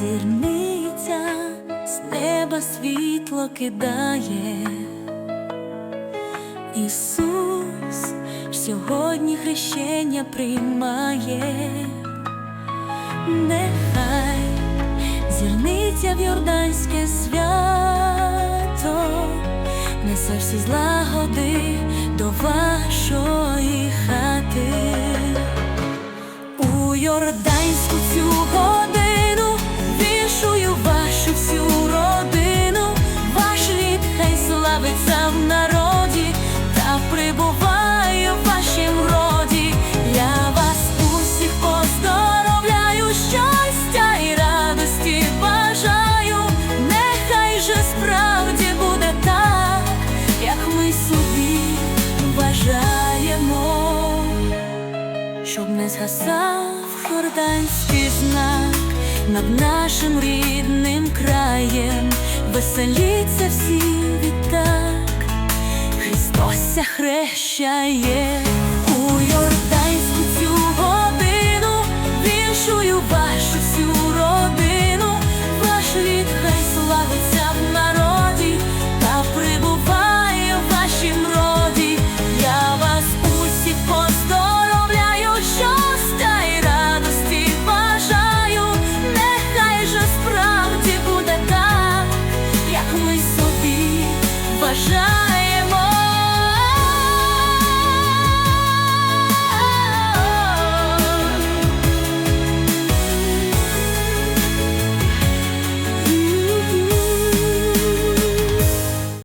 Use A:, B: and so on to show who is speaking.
A: зірниця з неба світло кидає. Ісус сьогодні хрещення приймає, нехай зірниця в Йорданське свято, несе всі злагоди до вашої хати. У Йорданську цю вішую вашу всю родину, ваш рід хай славиться в народі та прибуває в вашім роді. Я вас усіх поздоровляю, щастя і радості бажаю. Нехай же справді буде так, як ми собі бажаємо щоб не згасав знак над нашим рідним краєм, веселіться всі відтак, Христос хрещає. 生